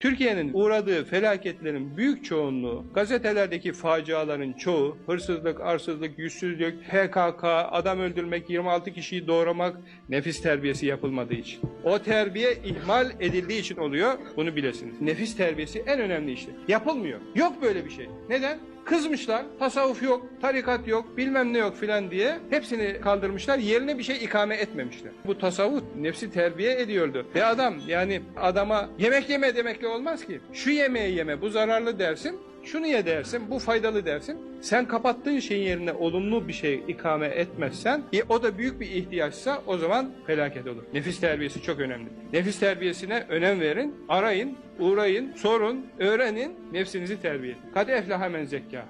Türkiye'nin uğradığı felaketlerin büyük çoğunluğu, gazetelerdeki faciaların çoğu, hırsızlık, arsızlık, yüzsüzlük, PKK, adam öldürmek, 26 kişiyi doğramak, nefis terbiyesi yapılmadığı için. O terbiye ihmal edildiği için oluyor, bunu bilesiniz. Nefis terbiyesi en önemli işte. Yapılmıyor. Yok böyle bir şey. Neden? Kızmışlar, tasavvuf yok, tarikat yok, bilmem ne yok filan diye hepsini kaldırmışlar, yerine bir şey ikame etmemişler. Bu tasavvuf nefsi terbiye ediyordu. Ve adam yani adama yemek yeme demekle olmaz ki. Şu yemeği yeme, bu zararlı dersin, şunu ye dersin, bu faydalı dersin. Sen kapattığın şeyin yerine olumlu bir şey ikame etmezsen, e, o da büyük bir ihtiyaçsa o zaman felaket olur. Nefis terbiyesi çok önemli. Nefis terbiyesine önem verin, arayın, uğrayın, sorun, öğrenin, nefsinizi terbiye edin. Kad eflaha men.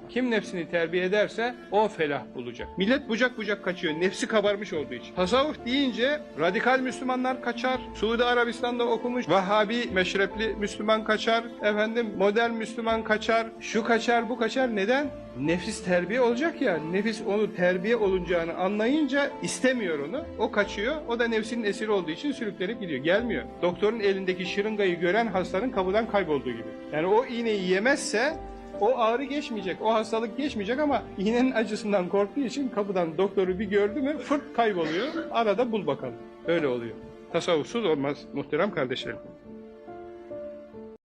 Kim nefsini terbiye ederse o felah bulacak. Millet bucak bucak kaçıyor, nefsi kabarmış olduğu için. Tasavvuf deyince radikal Müslümanlar kaçar, Suudi Arabistan'da okumuş, Vahhabi meşrepli Müslüman kaçar, efendim modern Müslüman kaçar, şu kaçar, bu kaçar. Neden? Nefis terbiye olacak ya, nefis onu terbiye olunacağını anlayınca istemiyor onu, o kaçıyor, o da nefsinin esiri olduğu için sürüklenip gidiyor, gelmiyor. Doktorun elindeki şırıngayı gören hastanın kapıdan kaybolduğu gibi. Yani o iğneyi yemezse o ağrı geçmeyecek, o hastalık geçmeyecek ama iğnenin acısından korktuğu için kapıdan doktoru bir gördü mü fırt kayboluyor, arada bul bakalım. Öyle oluyor. Tasavvufsuz olmaz muhterem kardeşlerim.